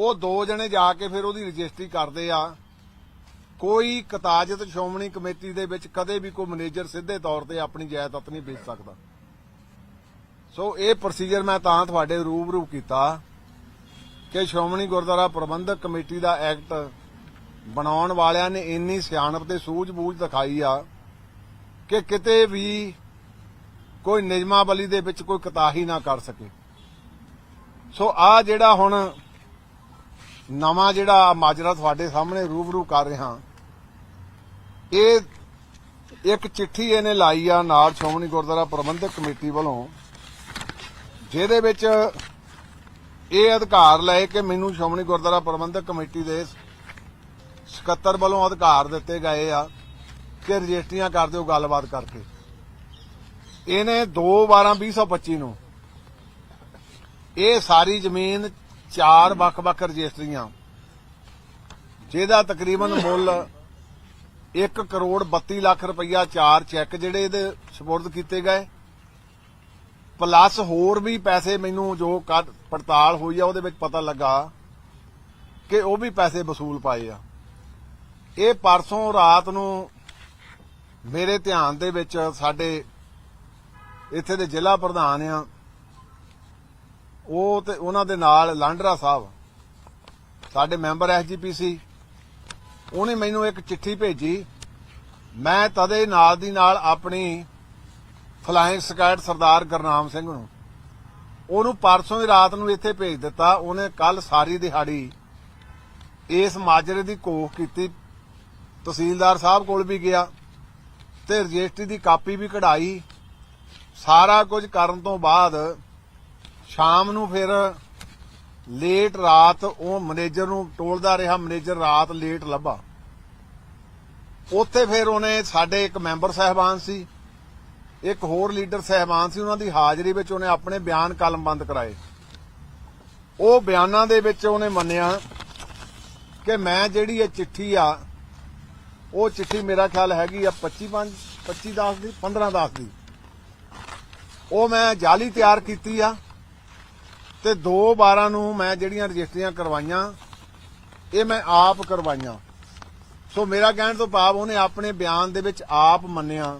ਉਹ ਦੋ ਜਣੇ ਜਾ ਕੇ ਫਿਰ ਉਹਦੀ ਰਜਿਸਟਰੀ ਕਰਦੇ ਆ। ਕੋਈ ਕਤਾਜਤ ਸ਼੍ਰੋਮਣੀ ਕਮੇਟੀ ਦੇ ਵਿੱਚ ਕਦੇ ਵੀ ਕੋਈ ਮੈਨੇਜਰ ਸਿੱਧੇ ਤੌਰ ਤੇ ਆਪਣੀ ਜਾਇਦਾਦ ਨਹੀਂ ਵੇਚ ਸਕਦਾ। ਸੋ ਇਹ ਪ੍ਰੋਸੀਜਰ ਮੈਂ ਤਾਂ ਤੁਹਾਡੇ ਰੂਬਰੂ ਕੀਤਾ ਕਿ ਸ਼੍ਰੋਮਣੀ ਗੁਰਦੁਆਰਾ ਪ੍ਰਬੰਧਕ ਕਮੇਟੀ ਦਾ ਐਕਟ ਬਣਾਉਣ ਵਾਲਿਆਂ ਨੇ ਇੰਨੀ ਸਿਆਣਪ ਤੇ ਸੂਝ-ਬੂਝ ਦਿਖਾਈ ਆ ਕਿ ਕਿਤੇ ਵੀ ਕੋਈ ਨਿਯਮਾਵਲੀ ਦੇ ਵਿੱਚ ਕੋਈ ਕਤਾਹੀ ਨਾ ਕਰ ਸਕੇ। ਸੋ ਆ ਜਿਹੜਾ ਹੁਣ ਨਵਾਂ ਜਿਹੜਾ ਮਾਜਰਾ ਤੁਹਾਡੇ ਸਾਹਮਣੇ ਰੂਬਰੂ ਕਰ ਰਿਹਾ। ਇਹ ਇੱਕ ਚਿੱਠੀ ਇਹਨੇ ਲਾਈ ਆ ਨਾਲ ਸ਼੍ਰੋਮਣੀ ਗੁਰਦੁਆਰਾ ਪ੍ਰਬੰਧਕ ਕਮੇਟੀ ਵੱਲੋਂ, ਜਿਹਦੇ ਵਿੱਚ ਇਹ ਅਧਿਕਾਰ ਲਏ ਕਿ ਮੈਨੂੰ ਸ਼੍ਰੋਮਣੀ ਗੁਰਦੁਆਰਾ ਪ੍ਰਬੰਧਕ ਕਮੇਟੀ ਦੇ ਸਕੱਤਰ ਵੱਲੋਂ ਅਧਿਕਾਰ ਦਿੱਤੇ ਗਏ ਆ ਕਿ ਰਜਿਸਟਰੀਆਂ ਕਰ ਦਿਓ ਗੱਲਬਾਤ ਕਰਕੇ। ਇਹਨੇ 2 12 2025 ਨੂੰ ਇਹ ਸਾਰੀ ਜ਼ਮੀਨ ਚਾਰ ਵੱਖ-ਵੱਖ ਰਜਿਸਟਰੀਆਂ। ਜਿਹਦਾ ਤਕਰੀਬਨ ਮੁੱਲ 1 ਕਰੋੜ 32 ਲੱਖ ਰੁਪਈਆ ਚਾਰ ਚੈੱਕ ਜਿਹੜੇ ਇਹਦੇ ਸਪੁਰਦ ਕੀਤੇ ਗਏ। ਪਲੱਸ ਹੋਰ ਵੀ ਪੈਸੇ ਮੈਨੂੰ ਜੋ ਕੱਢ- ਪੜਤਾਲ ਹੋਈ ਆ, ਉਹਦੇ ਵਿੱਚ ਪਤਾ ਲੱਗਾ ਕਿ ਉਹ ਵੀ ਪੈਸੇ ਵਸੂਲ ਪਾਏ ਆ। ਇਹ ਪਰਸੋਂ ਰਾਤ ਨੂੰ ਮੇਰੇ ਧਿਆਨ ਦੇ ਵਿੱਚ ਸਾਡੇ ਇੱਥੇ ਦੇ ਜ਼ਿਲ੍ਹਾ ਪ੍ਰਧਾਨ ਆ ਉਹ ਤੇ ਉਹਨਾਂ ਦੇ ਨਾਲ ਲਾਂਡਰਾ ਸਾਹਿਬ। ਸਾਡੇ ਮੈਂਬਰ ਐਸਜੀਪੀਸੀ ਉਹਨੇ ਮੈਨੂੰ ਇੱਕ ਚਿੱਠੀ ਭੇਜੀ। ਮੈਂ ਤਦੇ ਨਾਲ ਦੀ ਨਾਲ ਆਪਣੀ ਫਲਾਇੰਗ ਸਕਾਇਡ ਸਰਦਾਰ ਗੁਰਨਾਮ ਸਿੰਘ ਨੂੰ। ਉਹਨੂੰ ਪਰਸੋਂ ਦੀ ਰਾਤ ਨੂੰ ਇੱਥੇ ਭੇਜ ਦਿੱਤਾ। ਉਹਨੇ ਕੱਲ ਸਾਰੀ ਦਿਹਾੜੀ ਇਸ ਮਾਜਰੇ ਦੀ ਕੋਖ ਕੀਤੀ। ਤਹਿਸੀਲਦਾਰ ਸਾਹਿਬ ਕੋਲ ਵੀ ਗਿਆ ਤੇ ਰਜਿਸਟਰੀ ਦੀ ਕਾਪੀ ਵੀ ਕਢਾਈ। ਸਾਰਾ ਕੁਝ ਕਰਨ ਤੋਂ ਬਾਅਦ ਸ਼ਾਮ ਨੂੰ ਫਿਰ ਲੇਟ ਰਾਤ ਉਹ ਮੈਨੇਜਰ ਨੂੰ ਟੋਲਦਾ ਰਿਹਾ, ਮੈਨੇਜਰ ਰਾਤ ਲੇਟ ਲੱਭਾ। ਉੱਥੇ ਫਿਰ ਉਹਨੇ ਸਾਡੇ ਇੱਕ ਮੈਂਬਰ ਸਹਿਬਾਨ ਸੀ, ਇੱਕ ਹੋਰ ਲੀਡਰ ਸਹਿਬਾਨ ਸੀ, ਉਹਨਾਂ ਦੀ ਹਾਜ਼ਰੀ ਵਿੱਚ ਉਹਨੇ ਆਪਣੇ ਬਿਆਨ ਕਲਮਬੰਦ ਕਰਾਏ। ਉਹ ਬਿਆਨਾਂ ਦੇ ਵਿੱਚ ਉਹਨੇ ਮੰਨਿਆ ਕਿ ਮੈਂ ਜਿਹੜੀ ਇਹ ਚਿੱਠੀ ਆ, ਉਹ ਚਿੱਠੀ ਮੇਰਾ ਖਿਆਲ ਹੈਗੀ ਆ 25 25 10 ਦੀ 15 10 ਦੀ। ਉਹ ਮੈਂ ਜਾਲੀ ਤਿਆਰ ਕੀਤੀ ਆ। ਤੇ 2 12 ਨੂੰ ਮੈਂ ਜਿਹੜੀਆਂ ਰਜਿਸਟਰੀਆਂ ਕਰਵਾਈਆਂ, ਇਹ ਮੈਂ ਆਪ ਕਰਵਾਈਆਂ। ਸੋ ਮੇਰਾ ਕਹਿਣ ਤੋਂ ਭਾਵ ਉਹਨੇ ਆਪਣੇ ਬਿਆਨ ਦੇ ਵਿੱਚ ਆਪ ਮੰਨਿਆ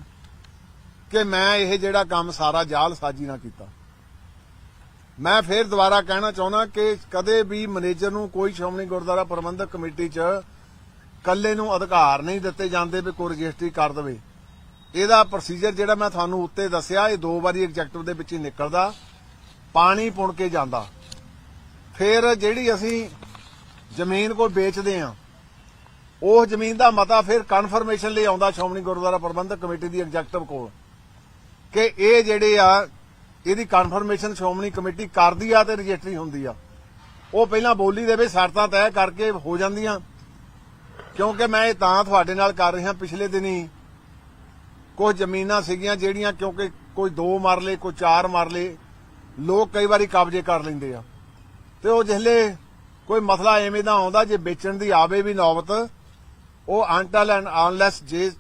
ਕਿ ਮੈਂ ਇਹ ਜਿਹੜਾ ਕੰਮ ਸਾਰਾ ਜਾਲ ਸਾਜੀ ਨਾ ਕੀਤਾ। ਮੈਂ ਫੇਰ ਦੁਬਾਰਾ ਕਹਿਣਾ ਚਾਹੁੰਦਾ ਕਿ ਕਦੇ ਵੀ ਮੈਨੇਜਰ ਨੂੰ ਕੋਈ ਸ਼੍ਰੋਮਣੀ ਗੁਰਦੁਆਰਾ ਪ੍ਰਬੰਧਕ ਕਮੇਟੀ 'ਚ ਕੱਲੇ ਨੂੰ ਅਧਿਕਾਰ ਨਹੀਂ ਦਿੱਤੇ ਜਾਂਦੇ ਵੀ ਕੋਈ ਰਜਿਸਟਰੀ ਕਰ ਦੇਵੇ। ਇਹਦਾ ਪ੍ਰੋਸੀਜਰ ਜਿਹੜਾ ਮੈਂ ਤੁਹਾਨੂੰ ਉੱਤੇ ਦੱਸਿਆ, ਇਹ ਦੋ ਵਾਰੀ ਐਗਜ਼ੈਕਟਿਵ ਦੇ ਵਿੱਚ ਹੀ ਨਿਕਲਦਾ। ਪਾਣੀ ਪੁਣ ਕੇ ਜਾਂਦਾ। ਫਿਰ ਜਿਹੜੀ ਅਸੀਂ ਜ਼ਮੀਨ ਕੋਈ ਵੇਚਦੇ ਆ ਉਹ ਜ਼ਮੀਨ ਦਾ ਮਤਾ ਫਿਰ ਕਨਫਰਮੇਸ਼ਨ ਲਈ ਆਉਂਦਾ ਸ਼੍ਰੋਮਣੀ ਗੁਰਦੁਆਰਾ ਪ੍ਰਬੰਧਕ ਕਮੇਟੀ ਦੀ ਐਗਜ਼ੈਕਟਿਵ ਕੋਲ ਕਿ ਇਹ ਜਿਹੜੇ ਆ, ਇਹਦੀ ਕਨਫਰਮੇਸ਼ਨ ਸ਼੍ਰੋਮਣੀ ਕਮੇਟੀ ਕਰਦੀ ਆ ਤੇ ਰਜਿਸਟਰੀ ਹੁੰਦੀ ਆ। ਉਹ ਪਹਿਲਾਂ ਬੋਲੀ ਦੇ ਵਿੱਚ ਸ਼ਰਤਾਂ ਤੈਅ ਕਰਕੇ ਹੋ ਜਾਂਦੀਆਂ। ਕਿਉਂਕਿ ਮੈਂ ਇਹ ਤਾਂ ਤੁਹਾਡੇ ਨਾਲ ਕਰ ਰਿਹਾ, ਪਿਛਲੇ ਦਿਨੀ ਕੁਝ ਜ਼ਮੀਨਾਂ ਸੀਗੀਆਂ ਜਿਹੜੀਆਂ ਕਿਉਂਕਿ ਕੋਈ 2 ਮਰਲੇ, ਕੋਈ 4 ਮਰਲੇ ਲੋਕ ਕਈ ਵਾਰੀ ਕਬਜ਼ੇ ਕਰ ਲੈਂਦੇ ਆ। ਤੇ ਉਹ ਜਿਹਲੇ ਕੋਈ ਮਸਲਾ ਐਵੇਂ ਦਾ ਆਉਂਦਾ ਜੇ ਵੇਚਣ ਦੀ ਆਵੇ ਵੀ ਨੌਬਤ, ਉਹ ਅੰਟਲ ਐਂਡ ਅਨਲੈਸ ਜੇ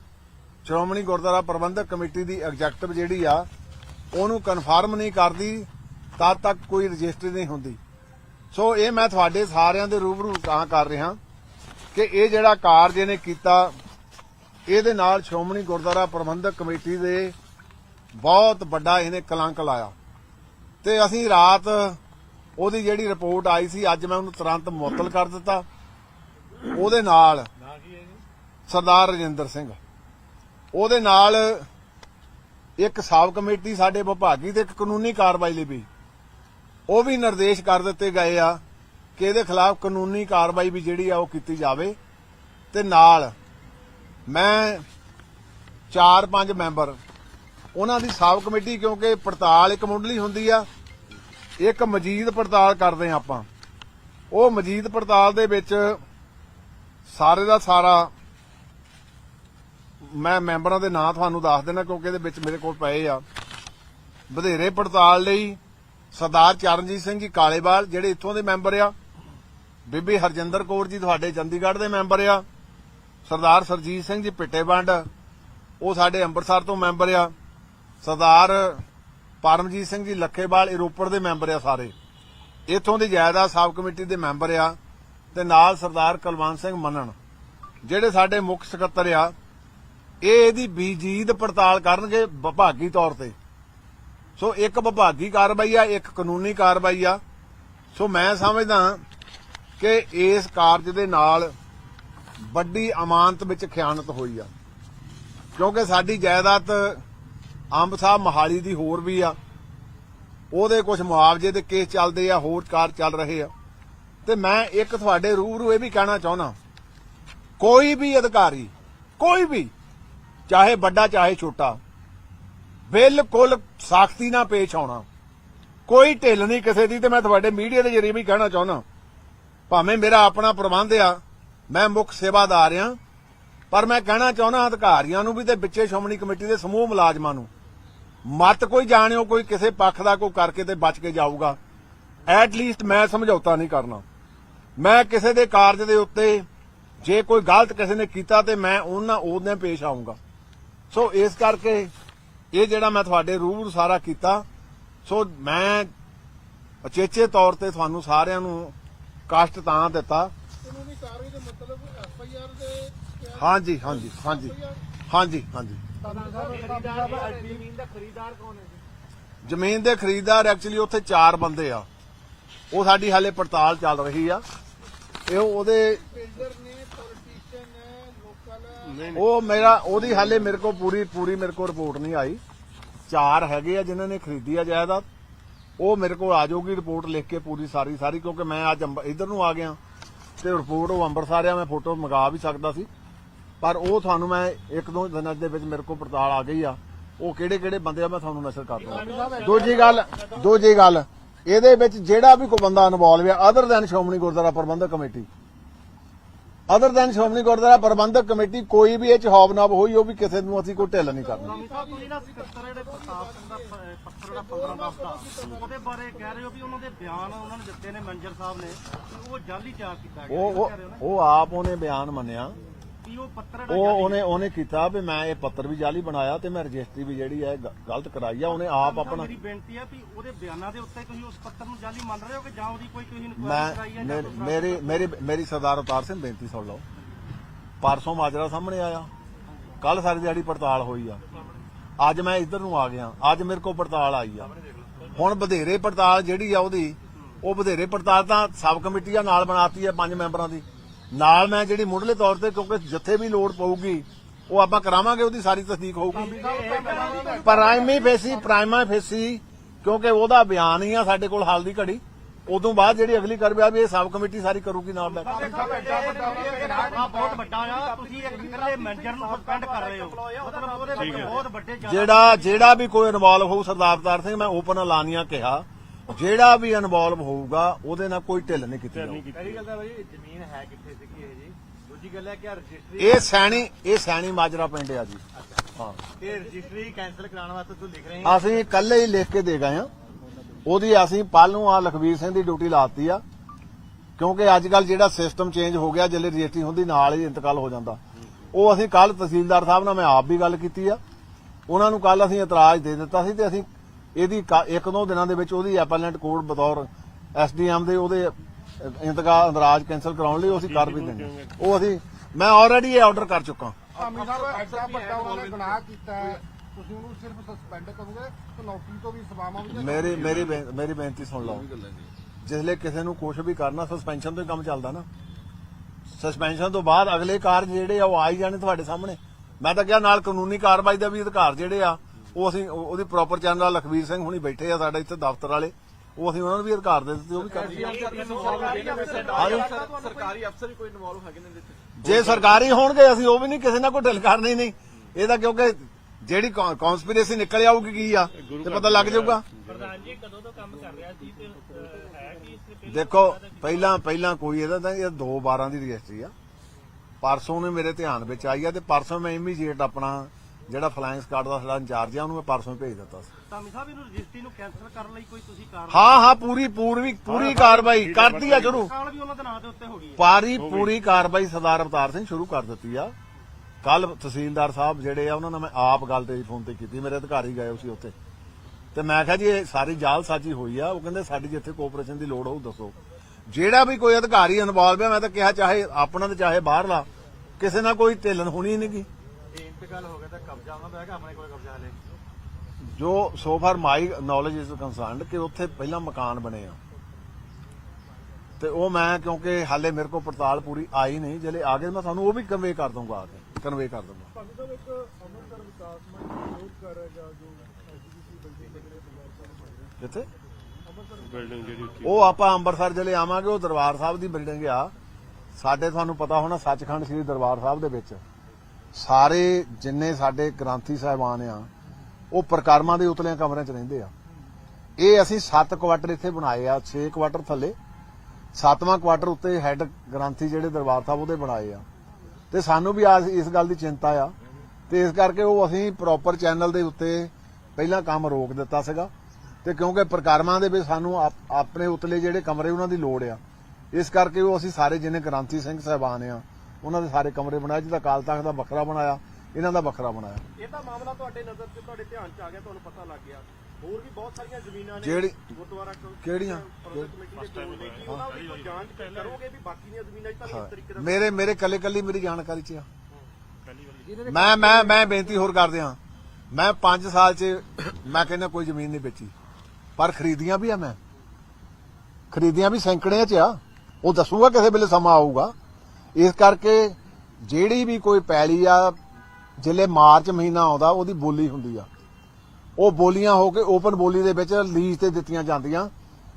ਸ਼੍ਰੋਮਣੀ ਗੁਰਦੁਆਰਾ ਪ੍ਰਬੰਧਕ ਕਮੇਟੀ ਦੀ ਐਗਜ਼ੈਕਟਿਵ ਜਿਹੜੀ ਆ, ਉਹਨੂੰ ਕਨਫਰਮ ਨਹੀਂ ਕਰਦੀ, ਤਦ ਤੱਕ ਕੋਈ ਰਜਿਸਟਰੀ ਨਹੀਂ ਹੁੰਦੀ। ਸੋ ਇਹ ਮੈਂ ਤੁਹਾਡੇ ਸਾਰਿਆਂ ਦੇ ਰੂਬਰੂ ਤਾਂ ਕਰ ਰਿਹਾ ਕਿ ਇਹ ਜਿਹੜਾ ਕਾਰਜ ਇਹਨੇ ਕੀਤਾ, ਇਹਦੇ ਨਾਲ ਸ਼੍ਰੋਮਣੀ ਗੁਰਦੁਆਰਾ ਪ੍ਰਬੰਧਕ ਕਮੇਟੀ ਦੇ ਬਹੁਤ ਵੱਡਾ ਇਹਨੇ ਕਲੰਕ ਲਾਇਆ। ਤੇ ਅਸੀਂ ਰਾਤ ਉਹਦੀ ਜਿਹੜੀ ਰਿਪੋਰਟ ਆਈ ਸੀ ਅੱਜ ਮੈਂ ਉਹਨੂੰ ਤੁਰੰਤ ਮੁਅੱਤਲ ਕਰ ਦਿੱਤਾ। ਉਹਦੇ ਨਾਲ ਸਰਦਾਰ ਰਜਿੰਦਰ ਸਿੰਘ। ਉਹਦੇ ਨਾਲ ਇੱਕ ਸਾਬ ਕਮੇਟੀ ਸਾਡੇ ਵਿਭਾਗੀ ਤੇ ਇੱਕ ਕਾਨੂੰਨੀ ਕਾਰਵਾਈ ਲਈ ਵੀ। ਉਹ ਵੀ ਨਿਰਦੇਸ਼ ਕਰ ਦਿੱਤੇ ਗਏ ਆ ਕਿ ਇਹਦੇ ਖਿਲਾਫ ਕਾਨੂੰਨੀ ਕਾਰਵਾਈ ਵੀ ਜਿਹੜੀ ਆ ਉਹ ਕੀਤੀ ਜਾਵੇ। ਤੇ ਨਾਲ ਮੈਂ ਚਾਰ ਪੰਜ ਮੈਂਬਰ ਉਹਨਾਂ ਦੀ ਸਾਬ ਕਮੇਟੀ, ਕਿਉਂਕਿ ਪੜਤਾਲ ਇੱਕ ਮੁੱਢਲੀ ਹੁੰਦੀ ਆ, ਇੱਕ ਮਜੀਦ ਪੜਤਾਲ ਕਰਦੇ ਆ ਆਪਾਂ। ਉਹ ਮਜੀਦ ਪੜਤਾਲ ਦੇ ਵਿੱਚ ਸਾਰੇ ਦਾ ਸਾਰਾ, ਮੈਂ ਮੈਂਬਰਾਂ ਦੇ ਨਾਂ ਤੁਹਾਨੂੰ ਦੱਸ ਦੇਣਾ ਕਿਉਂਕਿ ਇਹਦੇ ਵਿੱਚ ਮੇਰੇ ਕੋਲ ਪਏ ਆ। ਵਧੇਰੇ ਪੜਤਾਲ ਲਈ ਸਰਦਾਰ ਚਰਨਜੀਤ ਸਿੰਘ ਜੀ ਕਾਲੇਵਾਲ, ਜਿਹੜੇ ਇੱਥੋਂ ਦੇ ਮੈਂਬਰ ਆ। ਬੀਬੀ ਹਰਜਿੰਦਰ ਕੌਰ ਜੀ ਤੁਹਾਡੇ ਚੰਡੀਗੜ੍ਹ ਦੇ ਮੈਂਬਰ ਆ। ਸਰਦਾਰ ਸਰਜੀਤ ਸਿੰਘ ਜੀ ਪਿੱਟੇਵੰਡ ਉਹ ਸਾਡੇ ਅੰਮ੍ਰਿਤਸਰ ਤੋਂ ਮੈਂਬਰ ਆ। ਸਰਦਾਰ ਪਰਮਜੀਤ ਸਿੰਘ ਜੀ ਲੱਖੇਵਾਲ ਰੋਪੜ ਦੇ ਮੈਂਬਰ ਆ ਸਾਰੇ। ਇਥੋਂ ਦੀ ਜਾਇਦਾਦ ਸਾਬ ਕਮੇਟੀ ਦੇ ਮੈਂਬਰ ਆ ਤੇ ਨਾਲ ਸਰਦਾਰ ਕੁਲਵੰਤ ਸਿੰਘ ਮੰਨਣ, ਜਿਹੜੇ ਸਾਡੇ ਮੁੱਖ ਸਕੱਤਰ ਆ, ਇਹ ਇਹਦੀ ਬੀਜੀਦ ਪੜਤਾਲ ਕਰਨਗੇ ਵਿਭਾਗੀ ਤੌਰ ਤੇ। ਸੋ ਇੱਕ ਵਿਭਾਗੀ ਕਾਰਵਾਈ ਆ, ਇੱਕ ਕਾਨੂੰਨੀ ਕਾਰਵਾਈ ਆ। ਸੋ ਮੈਂ ਸਮਝਦਾ ਕਿ ਇਸ ਕਾਰਜ ਦੇ ਨਾਲ ਵੱਡੀ ਅਮਾਨਤ ਵਿੱਚ ਖਿਆਨਤ ਹੋਈ ਆ। ਕਿਉਂਕਿ ਸਾਡੀ ਜਾਇਦਾਦ ਅੰਬ ਸਾਹਿਬ ਮਹਾਲੀ ਦੀ ਹੋਰ ਵੀ ਆ। ਉਹਦੇ ਕੁਝ ਮੁਆਵਜ਼ੇ ਦੇ ਕੇਸ ਚੱਲਦੇ ਆ, ਹੋਰ ਕਾਰ ਚੱਲ ਰਹੇ ਆ। ਤੇ ਮੈਂ ਇੱਕ ਤੁਹਾਡੇ ਰੂਬਰੂ ਇਹ ਵੀ ਕਹਿਣਾ ਚਾਹੁੰਦਾ, ਕੋਈ ਵੀ ਅਧਿਕਾਰੀ, ਕੋਈ ਵੀ, ਚਾਹੇ ਵੱਡਾ, ਚਾਹੇ ਛੋਟਾ, ਬਿਲਕੁਲ ਸਾਖਤੀ ਨਾਲ ਪੇਸ਼ ਆਉਣਾ। ਕੋਈ ਢਿੱਲ ਨਹੀਂ ਕਿਸੇ ਦੀ ਤੇ ਮੈਂ ਤੁਹਾਡੇ ਮੀਡੀਆ ਦੇ ਜਰੀਏ ਵੀ ਕਹਿਣਾ ਚਾਹੁੰਦਾ, ਭਾਵੇਂ ਮੇਰਾ ਆਪਣਾ ਪ੍ਰਬੰਧ ਆ, ਮੈਂ ਮੁੱਖ ਸੇਵਾਦਾਰ ਆ, ਪਰ ਮੈਂ ਕਹਿਣਾ ਚਾਹੁੰਦਾ ਅਧਿਕਾਰੀਆਂ ਨੂੰ ਵੀ ਤੇ ਵਿੱਚੇ ਸ਼੍ਰੋਮਣੀ ਕਮੇਟੀ ਦੇ ਸਮੂਹ ਮੁਲਾਜ਼ਮਾਂ ਨੂੰ ਮਤ ਕੋਈ ਜਾਣਿਓ ਕੋਈ ਕਿਸੇ ਪੱਖ ਦਾ ਕੋਈ ਕਰਕੇ ਤੇ ਬਚ ਕੇ ਜਾਊਗਾ। ਐਟ ਲੀਸਟ ਮੈਂ ਸਮਝੌਤਾ ਨਹੀਂ ਕਰਨਾ। ਮੈਂ ਕਿਸੇ ਦੇ ਕਾਰਜ ਦੇ ਉੱਤੇ ਜੇ ਕੋਈ ਗਲਤ ਕਿਸੇ ਨੇ ਕੀਤਾ ਤੇ ਮੈਂ ਉਹਨਾਂ ਉਹਦੇ ਪੇਸ਼ ਆਉਂਗਾ ਸੋ ਇਸ ਕਰਕੇ ਇਹ ਜਿਹੜਾ ਮੈਂ ਤੁਹਾਡੇ ਰੂਬਰੂ ਸਾਰਾ ਕੀਤਾ ਸੋ ਮੈਂ ਅਚੇਚੇ ਤੌਰ ਤੇ ਤੁਹਾਨੂੰ ਸਾਰਿਆਂ ਨੂੰ ਕਸ਼ਟ ਤਾਂ ਦਿੱਤਾ। ਕਾਨੂੰਨੀ ਕਾਰਵਾਈ ਦੇ ਮਤਲਬ ਐਫ ਆਈ ਆਰ ਦੇ ਹਾਂਜੀ ਹਾਂਜੀ ਹਾਂਜੀ। ਹਾਂਜੀ ਹਾਂਜੀ। ਜ਼ਮੀਨ ਦਾ ਖਰੀਦਦਾਰ ਕੌਣ ਹੈ ਜੀ ਜ਼ਮੀਨ ਦੇ ਖਰੀਦਦਾਰ ਐਕਚੁਅਲੀ ਉੱਥੇ ਚਾਰ ਬੰਦੇ ਆ। ਉਹ ਸਾਡੀ ਹਾਲੇ ਪੜਤਾਲ ਚੱਲ ਰਹੀ ਆ। ਇਹ ਉਹਦੇ ਉਹ ਮੇਰਾ ਉਹਦੀ ਹਾਲੇ ਮੇਰੇ ਕੋਲ ਪੂਰੀ ਪੂਰੀ ਮੇਰੇ ਕੋਲ ਰਿਪੋਰਟ ਨਹੀਂ ਆਈ। ਚਾਰ ਹੈਗੇ ਆ ਜਿਨ੍ਹਾਂ ਨੇ ਖਰੀਦੀ ਆ ਜਾਇਦਾਦ। ਉਹ ਮੇਰੇ ਕੋਲ ਆ ਜਾਊਗੀ ਰਿਪੋਰਟ ਲਿਖ ਕੇ ਪੂਰੀ ਸਾਰੀ ਸਾਰੀ ਕਿਉਂਕਿ ਮੈਂ ਅੱਜ ਇੱਧਰ ਨੂੰ ਆ ਗਿਆ। ਤੇ ਰਿਪੋਰਟ ਉਹ ਅੰਮ੍ਰਿਤਸਰ ਆ ਮੈਂ ਫੋਟੋ ਮੰਗਾ ਵੀ ਸਕਦਾ ਸੀ। ਪਰ ਉਹ ਤੁਹਾਨੂੰ ਮੈਂ ਇੱਕ ਦੋ ਦਿਨਾਂ ਦੇ ਵਿੱਚ ਮੇਰੇ ਕੋਲ ਪੜਤਾਲ ਆ ਗਈ ਆ। ਉਹ ਕਿਹੜੇ ਕਿਹੜੇ ਬੰਦੇ ਆ ਮੈਂ ਤੁਹਾਨੂੰ ਨਸ਼ਰ ਕਰ ਦੂੰਗਾ ਦੂਜੀ ਗੱਲ ਦੂਜੀ ਗੱਲ ਇਹਦੇ ਵਿੱਚ ਜਿਹੜਾ ਵੀ ਕੋਈ ਬੰਦਾ ਇਨਵੋਲਵ ਆ other than Shiromani Gurdwara Parbandhak committee. Other than Shiromani Gurdwara Parbandhak committee ਕੋਈ ਵੀ ਇਹ ਚ ਹੌਬਨਾਬ ਹੋਈ ਉਹ ਵੀ ਕਿਸੇ ਨੂੰ ਅਸੀਂ ਕੋਈ ਢਿੱਲ ਨਹੀਂ ਕਰਨੀ। ਸਵਾਮੀ ਸਾਹਿਬ ਤੁਸੀਂ ਨਾ ਸਕੱਤਰ ਜਿਹੜੇ ਪ੍ਰਤਾਪ ਸਿੰਘ ਦਾ ਪ- ਪੱਤਰ ਜਿਹੜਾ 15 ਦਾ ਉਹਦੇ ਬਾਰੇ ਕਹਿ ਰਹੇ ਹੋ ਵੀ ਉਹਨਾਂ ਦੇ ਬਿਆਨ ਉਹਨਾਂ ਨੇ ਦਿੱਤੇ ਨੇ ਮੈਨੇਜਰ ਸਾਹਿਬ ਨੇ ਕਿ ਉਹ ਜਾਲੀ ਤਿਆਰ ਕੀਤਾ ਗਿਆ ਉਹ ਇਹ ਉਹ ਕਹਿ ਰਹੇ ਹੋ ਨਾ। ਉਹ ਆਪ ਉਹਨੇ ਬਿਆਨ ਮੰਨਿਆ। ਉਹ ਪੱਤਰ ਉਹਨੇ ਉਹਨੇ ਕੀਤਾ ਵੀ ਮੈਂ ਇਹ ਪੱਤਰ ਵੀ ਜਾਲੀ ਬਣਾਇਆ ਤੇ ਮੈਂ ਰਜਿਸਟਰੀ ਵੀ ਜਿਹੜੀ ਹੈ ਗ- ਗਲਤ ਕਰਾਈ ਆ ਉਹਨੇ ਆਪ ਆਪਣਾ ਮੇਰੀ ਬੇਨਤੀ ਹੈ ਵੀ ਉਹਦੇ ਬਿਆਨਾਂ ਦੇ ਉੱਤੇ ਤੁਸੀਂ ਉਸ ਪੱਤਰ ਨੂੰ ਜਾਲੀ ਮੰਨ ਰਹੇ ਹੋ ਕਿ ਜਾਂ ਉਹਦੀ ਕੋਈ ਤੁਸੀਂ ਇਨਕੁਆਇਰੀ ਮੈਂ ਕਰਾਈ ਹੈ ਜਾਂ ਮੇਰੀ- ਦੂਸਰਾ ਮੇਰੀ ਮੇਰੀ ਮੇਰੀ ਸਰਦਾਰ ਅਵਤਾਰ ਸਿੰਘ ਬੇਨਤੀ ਸੁਣ ਲਓ। ਪਰਸੋਂ ਮਾਜਰਾ ਸਾਹਮਣੇ ਆਇਆ। ਕੱਲ ਸਾਰੀ ਦਿਹਾੜੀ ਪੜਤਾਲ ਹੋਈ ਆ। ਅੱਜ ਮੈਂ ਇੱਧਰ ਨੂੰ ਆ ਗਿਆ। ਅੱਜ ਮੇਰੇ ਕੋਲ ਪੜਤਾਲ ਆਈ ਆ। ਹੁਣ ਵਧੇਰੇ ਪੜਤਾਲ ਜਿਹੜੀ ਆ ਉਹਦੀ ਉਹ ਵਧੇਰੇ ਪੜਤਾਲ ਤਾਂ ਸਬ ਕਮੇਟੀਆਂ ਨਾਲ ਬਣਾਤੀ ਆ ਪੰਜ ਮੈਂਬਰਾਂ ਦੀ। ਨਾਲ ਮੈਂ ਜਿਹੜੀ ਮੁੱਢਲੇ ਤੌਰ ਤੇ ਕਿਉਂਕਿ ਜਿੱਥੇ ਵੀ ਲੋੜ ਪਊਗੀ ਉਹ ਆਪਾਂ ਕਰਾਵਾਂਗੇ ਉਹਦੀ ਸਾਰੀ ਤਸਦੀਕ ਹੋਊਗੀ। ਪ੍ਰਾਇਮੀ ਫੇਸੀ ਪ੍ਰਾਇਮਾ ਫੇਸੀ ਕਿਉਂਕਿ ਉਹਦਾ ਬਿਆਨ ਹੀ ਆ ਸਾਡੇ ਕੋਲ ਹਾਲ ਦੀ ਘੜੀ। ਉਦੋਂ ਬਾਅਦ ਜਿਹੜੀ ਅਗਲੀ ਕਾਰਵਾਈ ਵੀ ਇਹ ਸਬ ਕਮੇਟੀ ਸਾਰੀ ਕਰੂਗੀ ਨਾਲ ਬੈਠ ਕੇ। ਆ ਬਹੁਤ ਵੱਡਾ ਆ ਤੁਸੀਂ ਇੱਕ ਇਕੱਲੇ ਮੈਨੇਜਰ ਨੂੰ ਸਸਪੈਂਡ ਕਰ ਰਹੇ ਹੋ। ਮਤਲਬ ਉਹਦੇ ਵਿੱਚ ਬਹੁਤ ਵੱਡੇ ਜਿਹੜਾ ਜਿਹੜਾ ਵੀ ਕੋਈ ਇਨਵੋਲਵ ਹੋਊ ਸਰਦਾਰ ਸਿੰਘ ਮੈਂ ਓਪਨ ਐਲਾਨੀਆਂ ਕਿਹਾ। ਜਿਹੜਾ ਵੀ ਇਨਵੋਲਵ ਹੋਊਗਾ ਉਹਦੇ ਨਾਲ ਕੋਈ ਢਿੱਲ ਨਹੀਂ ਕੀਤੀ ਜਾਊਗੀ। ਪਹਿਲੀ ਗੱਲ ਤਾਂ ਭਾਈ ਜ਼ਮੀਨ ਹੈ ਕਿੱਥੇ ਸੀਗੀ ਇਹ ਜੀ? ਦੂਜੀ ਗੱਲ ਹੈ ਕਿ ਰਜਿਸਟਰੀ ਇਹ ਸੈਣੀ ਇਹ ਸੈਣੀ ਮਾਜਰਾ ਪਿੰਡ ਆ ਜੀ। ਹਾਂ। ਤੇ ਰਜਿਸਟਰੀ ਕੈਨਸਲ ਕਰਾਉਣ ਵਾਸਤੇ ਤੂੰ ਲਿਖ ਰਹੇ ਹੈ ਅਸੀਂ ਇਕੱਲੇ ਹੀ ਲਿਖ ਕੇ ਦੇ ਗਏ ਆ ਉਹਦੀ ਅਸੀਂ ਕੱਲ ਨੂੰ ਆ ਲਖਵੀਰ ਸਿੰਘ ਦੀ ਡਿਊਟੀ ਲਾਤੀ ਆ। ਕਿਉਂਕਿ ਅੱਜ ਕੱਲ ਜਿਹੜਾ ਸਿਸਟਮ ਚੇਂਜ ਹੋ ਗਿਆ ਜਿਹੜੇ ਰਜਿਸਟਰੀ ਹੁੰਦੀ ਨਾਲ ਹੀ ਇੰਤਕਾਲ ਹੋ ਜਾਂਦਾ। ਉਹ ਅਸੀਂ ਕੱਲ ਤਹਿਸੀਲਦਾਰ ਸਾਹਿਬ ਨਾਲ ਮੈਂ ਆਪ ਵੀ ਗੱਲ ਕੀਤੀ ਆ। ਉਹਨਾਂ ਨੂੰ ਕੱਲ ਅਸੀਂ ਇਤਰਾਜ਼ ਦੇ ਦਿੱਤਾ ਸੀ ਤੇ ਅਸੀਂ ਇਹਦੀ ਇੱਕ ਦੋ ਦਿਨਾਂ ਦੇ ਵਿੱਚ ਉਹਦੀ ਐਪਲੈਂਟ ਕੋਡ ਬਤੌਰ ਐਸਡੀਐਮ ਦੇ ਉਹਦੇ ਇੰਤਕਾਲ ਅੰਦਰਾਜ ਕੈਨਸਲ ਕਰਾਉਣ ਲਈ ਉਹ ਅਸੀਂ ਕਰ ਵੀ ਦਿੰਦੇ ਉਹ ਅਸੀਂ ਮੈਂ ਆਲਰੇਡੀ ਇਹ ਆਰਡਰ ਕਰ ਚੁੱਕਾ। ਆਮੀ ਸਾਹਿਬ ਐਡਾ ਵੱਡਾ ਉਹਨਾਂ ਨੇ ਗੁਨਾਹ ਕੀਤਾ ਹੈ। ਤੁਸੀਂ ਉਹਨੂੰ ਸਿਰਫ ਸਸਪੈਂਡ ਕਰੋਗੇ ਤੇ ਨੌਕਰੀ ਤੋਂ ਵੀ ਸਵਾਵਾਂ ਵੀ ਮੇਰੀ ਮੇਰੀ ਬੇ- ਮੇਰੀ ਬੇਨਤੀ ਸੁਣ ਲਓ। ਜਿਸਲੇ ਕਿਸੇ ਨੂੰ ਕੁਝ ਵੀ ਕਰਨਾ ਸਸਪੈਂਸ਼ਨ ਤੋਂ ਹੀ ਕੰਮ ਚੱਲਦਾ ਨਾ। ਸਸਪੈਂਸ਼ਨ ਤੋਂ ਬਾਅਦ ਅਗਲੇ ਕਾਰਜ ਜਿਹੜੇ ਆ ਉਹ ਆ ਹੀ ਜਾਣੇ ਤੁਹਾਡੇ ਸਾਹਮਣੇ। ਮੈਂ ਤਾਂ ਕਿਹਾ ਨਾਲ ਕਾਨੂੰਨੀ ਕਾਰਵਾਈ ਦਾ ਵੀ ਅਧਿਕਾਰ ਜਿਹੜੇ ਆ ਉਹ ਅਸੀਂ ਉਹ- ਉਹਦੀ ਪ੍ਰੋਪਰ ਜਨਰਲ ਲਖਵੀਰ ਸਿੰਘ ਹੁਣੀ ਬੈਠੇ ਆ ਸਾਡੇ ਇੱਥੇ ਦਫ਼ਤਰ ਵਾਲੇ। ਉਹ ਅਸੀਂ ਉਹਨਾਂ ਨੂੰ ਵੀ ਅਧਿਕਾਰ ਦੇ ਦਿੱਤੇ ਉਹ ਵੀ ਕਰਦੇ ਸਰਕਾਰੀ ਅਫਸਰ ਵੀ ਕੋਈ ਇਨਵੋਲਵ ਹੈਗੇ ਨੇ ਇਹਦੇ ਵਿੱਚ। ਜੇ ਸਰਕਾਰੀ ਹੋਣਗੇ ਅਸੀਂ ਉਹ ਵੀ ਨਹੀਂ ਕਿਸੇ ਨਾਲ ਕੋਈ ਢਿੱਲ ਕਰਨੀ ਨਹੀਂ। ਇਹਦਾ ਕਿਉਂਕਿ ਜਿਹੜੀ ਕਨਸਪੀਰੇਸੀ ਨਿਕਲ ਆਊਗੀ ਕੀ ਆ? ਤੇ ਪਤਾ ਲੱਗ ਜਾਊਗਾ। ਪ੍ਰਧਾਨ ਜੀ ਕਦੋਂ ਤੋਂ ਕੰਮ ਕਰ ਰਿਹਾ ਸੀ ਤੇ ਅਹ, ਹੈ ਕਿ ਇਸ ਤੇ ਦੇਖੋ ਪਹਿਲਾਂ ਪਹਿਲਾਂ ਕੋਈ ਇਹਦਾ ਤਾਂ ਇਹ 2 12 ਦੀ ਰਜਿਸਟਰੀ ਆ। ਪਰਸੋਂ ਨੇ ਮੇਰੇ ਧਿਆਨ ਵਿੱਚ ਆਈ ਆ ਤੇ ਪਰਸੋਂ ਮੈਂ ਇਮੀਡੀਏਟ ਆਪਣਾ ਜਿਹੜਾ ਫਲਾਈਂਗ ਸਕਾਡ ਦਾ ਸਾਡਾ ਇੰਚਾਰਜ ਆ ਉਹਨੂੰ ਮੈਂ ਪਰਸੋਂ ਹੀ ਭੇਜ ਦਿੱਤਾ ਸੀ। ਸਵਾਮੀ ਸਾਹਿਬ ਇਹਨੂੰ ਰਜਿਸਟਰੀ ਨੂੰ ਕੈਨਸਲ ਕਰਨ ਲਈ ਕੋਈ ਤੁਸੀਂ ਕਾਰਵਾਈ ਹਾਂ ਹਾਂ ਪੂਰੀ ਪੂਰੀ ਪੂਰੀ ਕਾਰਵਾਈ ਕਰਤੀ ਆ ਸ਼ੁਰੂ। ਕਾਲ ਵੀ ਉਹਨਾਂ ਦੇ ਨਾਂ ਦੇ ਉੱਤੇ ਹੋ ਗਈ ਹੈ। ਪਾਰੀ ਪੂਰੀ ਕਾਰਵਾਈ ਸਰਦਾਰ ਅਵਤਾਰ ਸਿੰਘ ਸ਼ੁਰੂ ਕਰ ਦਿੱਤੀ ਆ। ਕੱਲ ਤਹਿਸੀਲਦਾਰ ਸਾਹਿਬ ਜਿਹੜੇ ਆ ਉਹਨਾਂ ਨਾਲ ਮੈਂ ਆਪ ਗੱਲ ਤੇ ਫੋਨ ਤੇ ਕੀਤੀ ਮੇਰੇ ਅਧਿਕਾਰੀ ਗਏ ਸੀ ਉੱਥੇ। ਤੇ ਮੈਂ ਕਿਹਾ ਜੀ ਇਹ ਸਾਰੀ ਜਾਲਸਾਜੀ ਹੋਈ ਆ ਉਹ ਕਹਿੰਦੇ ਸਾਡੀ ਜਿੱਥੇ ਕੋਆਪਰੇਸ਼ਨ ਦੀ ਲੋੜ ਹੋਊ ਦੱਸੋ। ਜਿਹੜਾ ਵੀ ਕੋਈ ਅਧਿਕਾਰੀ ਇਨਵੋਲਵ ਹੈ ਮੈਂ ਤਾਂ ਕਿਹਾ ਚਾਹੇ ਆਪਣਾ ਤੇ ਚਾਹੇ ਬਾਹਰਲਾ ਕਿਸੇ ਨਾਲ ਕੋਈ ਢਿੱਲਣ ਹੋਣੀ ਨਹੀਂਗੀ ਇਹ ਇੰਤਕਾਲ ਹੋ ਗਿਆ ਤਾਂ ਕਬਜ਼ਾ ਉਹਨਾਂ ਦਾ ਹੈਗਾ ਆਪਣੇ ਕੋਲ ਕਬਜ਼ਾ ਹਲੇ ਜੋ so far my knowledge is concerned ਕਿ ਉੱਥੇ ਪਹਿਲਾਂ ਮਕਾਨ ਬਣੇ ਆ। ਤੇ ਉਹ ਮੈਂ ਕਿਉਂਕਿ ਹਾਲੇ ਮੇਰੇ ਕੋਲ ਪੜਤਾਲ ਪੂਰੀ ਆਈ ਨਹੀਂ ਜਿਹੜੇ ਆ ਗਏ ਮੈਂ ਤੁਹਾਨੂੰ ਉਹ ਵੀ ਕਨਵੇ ਕਰ ਦੂੰਗਾ ਆ ਕੇ ਕਨਵੇ ਕਰ ਦੂੰਗਾ ਕਿੱਥੇ? ਬਿਲਡਿੰਗ ਜਿਹੜੀ ਉਹ ਆਪਾਂ ਅੰਮ੍ਰਿਤਸਰ ਜਿਹੜੇ ਆਵਾਂਗੇ ਉਹ ਦਰਬਾਰ ਸਾਹਿਬ ਦੀ ਬਿਲਡਿੰਗ ਆ। ਸਾਡੇ ਤੁਹਾਨੂੰ ਪਤਾ ਹੋਣਾ ਸੱਚਖੰਡ ਸ੍ਰੀ ਦਰਬਾਰ ਸਾਹਿਬ ਦੇ ਵਿੱਚ। ਸਾਰੇ ਜਿੰਨੇ ਸਾਡੇ ਗ੍ਰੰਥੀ ਸਾਹਿਬਾਨ ਆ, ਉਹ ਪ੍ਰਕਰਮਾਂ ਦੇ ਉਤਲੇ ਕਮਰਿਆਂ 'ਚ ਰਹਿੰਦੇ ਆ। ਇਹ ਅਸੀਂ 7 ਕੁਆਟਰ ਇੱਥੇ ਬਣਾਏ ਆ 6 ਕੁਆਟਰ ਥੱਲੇ। ਸੱਤਵਾਂ ਕੁਆਟਰ ਉੱਤੇ ਹੈੱਡ ਗ੍ਰੰਥੀ ਜਿਹੜੇ ਦਰਬਾਰ ਸਾਹਿਬ ਉਹਦੇ ਬਣਾਏ ਆ। ਤੇ ਸਾਨੂੰ ਵੀ ਆਸ- ਇਸ ਗੱਲ ਦੀ ਚਿੰਤਾ ਆ। ਤੇ ਇਸ ਕਰਕੇ ਉਹ ਅਸੀਂ ਪ੍ਰੋਪਰ ਚੈਨਲ ਦੇ ਉੱਤੇ ਪਹਿਲਾਂ ਕੰਮ ਰੋਕ ਦਿੱਤਾ ਸੀਗਾ। ਤੇ ਕਿਉਂਕਿ ਪ੍ਰਕਰਮਾਂ ਦੇ ਵਿੱਚ ਸਾਨੂੰ ਆਪਣੇ ਉਤਲੇ ਜਿਹੜੇ ਕਮਰੇ ਉਹਨਾਂ ਦੀ ਲੋੜ ਆ। ਇਸ ਕਰਕੇ ਉਹ ਅਸੀਂ ਸਾਰੇ ਜਿੰਨੇ ਗ੍ਰੰਥੀ ਸਿੰਘ ਸਾਹਿਬਾਨ ਆ ਉਹਨਾਂ ਦੇ ਸਾਰੇ ਕਮਰੇ ਬਣਾਏ ਜਿਹਦਾ ਕਾਲ ਤਖਤ ਦਾ ਵੱਖਰਾ ਬਣਾਇਆ ਇਹਨਾਂ ਦਾ ਵੱਖਰਾ ਬਣਾਇਆ। ਇਹ ਤਾਂ ਮਾਮਲਾ ਤੁਹਾਡੇ ਨਜ਼ਰ 'ਚ ਤੁਹਾਡੇ ਧਿਆਨ 'ਚ ਆ ਗਿਆ ਤੁਹਾਨੂੰ ਪਤਾ ਲੱਗ ਗਿਆ। ਹੋਰ ਵੀ ਬਹੁਤ ਸਾਰੀਆਂ ਜ਼ਮੀਨਾਂ ਨੇ ਜਿਹੜੀ ਗੁਰਦੁਆਰਾ ਕਿਹੜੀਆਂ? ਕਰੋਗੇ ਵੀ ਬਾਕੀ ਦੀਆਂ ਜ਼ਮੀਨਾਂ 'ਚ ਤਾਂ ਤਰੀਕੇ ਦਾ ਮੇਰੇ ਮੇਰੇ ਕੱਲੇ ਕੱਲੀ ਮੇਰੀ ਜਾਣਕਾਰੀ ਚ ਆ। ਮੈਂ ਮੈਂ ਮੈਂ ਬੇਨਤੀ ਹੋਰ ਕਰਦੇ ਹਾਂ। ਮੈਂ 5 ਸਾਲ ਚ ਮੈਂ ਕਹਿੰਦਾ ਕੋਈ ਜ਼ਮੀਨ ਨਹੀਂ ਵੇਚੀ। ਪਰ ਖਰੀਦੀਆਂ ਵੀ ਆ ਮੈਂ। ਖਰੀਦੀਆਂ ਵੀ ਸੈਂਕੜਿਆਂ ਚ ਆ। ਉਹ ਦੱਸੂਗਾ ਕਿਸੇ ਵੇਲੇ ਸਮਾਂ ਆਊਗਾ। ਇਸ ਕਰਕੇ ਜਿਹੜੀ ਵੀ ਕੋਈ ਪੈਲੀ ਆ ਜਿਲੇ ਮਾਰਚ ਮਹੀਨਾ ਆਉਂਦਾ ਉਹਦੀ ਬੋਲੀ ਹੁੰਦੀ ਆ। ਉਹ ਬੋਲੀਆਂ ਹੋ ਕੇ ਓਪਨ ਬੋਲੀ ਦੇ ਵਿੱਚ ਲੀਜ਼ ਤੇ ਦਿੱਤੀਆਂ ਜਾਂਦੀਆਂ।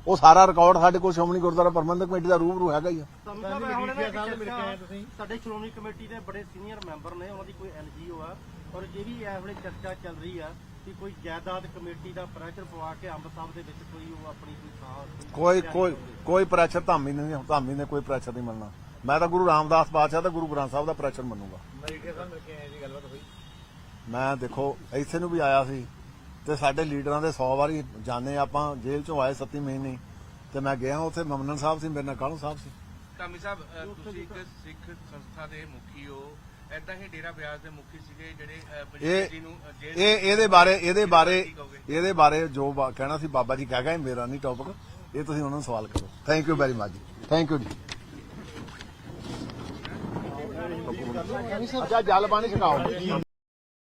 ਉਹ ਸਾਰਾ ਰਿਕਾਰਡ ਸਾਡੇ ਕੋਲ ਸ਼੍ਰੋਮਣੀ ਗੁਰਦੁਆਰਾ ਪ੍ਰਬੰਧਕ ਕਮੇਟੀ ਦਾ ਰੂਬਰੂ ਹੈਗਾ ਹੀ ਆ। ਸਾਡੇ ਸ਼੍ਰੋਮਣੀ ਕਮੇਟੀ ਦੇ ਬੜੇ ਸੀਨੀਅਰ ਮੈਂਬਰ ਨੇ ਉਹਨਾਂ ਦੀ ਕੋਈ ਐਨਜੀਓ ਆ। ਔਰ ਇਹ ਵੀ ਵੇਲੇ ਚਰਚਾ ਚੱਲ ਰਹੀ ਆ ਕਿ ਕੋਈ ਜਾਇਦਾਦ ਕਮੇਟੀ ਦਾ ਪ੍ਰੈਸ਼ਰ ਪਵਾ ਕੇ ਅੰਬ ਸਾਹਿਬ ਦੇ ਵਿੱਚ ਕੋਈ ਉਹ ਆਪਣੀ ਕੋਈ ਥਾਂ ਕੋਈ ਕੋਈ ਕੋਈ ਪ੍ਰੈਸ਼ਰ ਧਾਮੀ ਨੇ ਧਾਮੀ ਨੇ ਕੋਈ ਪ੍ਰੈਸ਼ਰ ਨਹੀਂ ਮੰਨਣਾ। ਮੈਂ ਤਾਂ ਗੁਰੂ ਰਾਮਦਾਸ ਪਾਤਸ਼ਾਹ ਤੇ ਗੁਰੂ ਗ੍ਰੰਥ ਸਾਹਿਬ ਦਾ ਪ੍ਰੈਸ਼ਰ ਮੰਨੂਗਾ। ਮਰੀਟੇ ਸਾਹਿਬ ਮਿਲ ਕੇ ਆਏ ਜੀ ਗੱਲਬਾਤ ਹੋਈ। ਮੈਂ ਦੇਖੋ ਇੱਥੇ ਨੂੰ ਵੀ ਆਇਆ ਸੀ ਤੇ ਸਾਡੇ ਲੀਡਰਾਂ ਦੇ 100 ਵਾਰੀ ਜਾਣੇ ਆਪਾਂ ਜੇਲ੍ਹ ਚੋਂ ਆਏ 7 ਮਹੀਨੇ ਤੇ ਮੈਂ ਗਿਆ ਉੱਥੇ ਮਮਨਨ ਸਾਹਿਬ ਸੀ ਮੇਰੇ ਨਾਲ ਕਾਲੂ ਸਾਹਿਬ ਸੀ। ਕਾਮੀ ਸਾਹਿਬ ਤੁਸੀਂ ਇੱਕ ਸਿੱਖ ਸੰਸਥਾ ਦੇ ਮੁਖੀ ਹੋ। ਐਦਾਂ ਹੀ ਡੇਰਾ ਬਿਆਸ ਦੇ ਮੁਖੀ ਸੀਗੇ ਜਿਹੜੇ ਜੀ ਨੂੰ ਇਹ ਇਹਦੇ ਬਾਰੇ ਇਹਦੇ ਬਾਰੇ? ਇਹਦੇ ਬਾਰੇ ਜੋ ਕਹਿਣਾ ਸੀ ਬਾਬਾ ਜੀ ਕਹਿ ਗਏ ਮੇਰਾ ਨਹੀਂ ਟੌਪਿਕ ਇਹ ਤੁਸੀਂ ਉਹਨਾਂ ਨੂੰ ਸਵਾਲ ਕਰੋ। ਥੈਂਕ ਯੂ ਵੈਰੀ ਮਚ ਜੀ। ਥੈਂਕ ਯੂ ਜੀ। ਅੱਛਾ ਜਲ ਪਾਣੀ ਛਕਾਓ।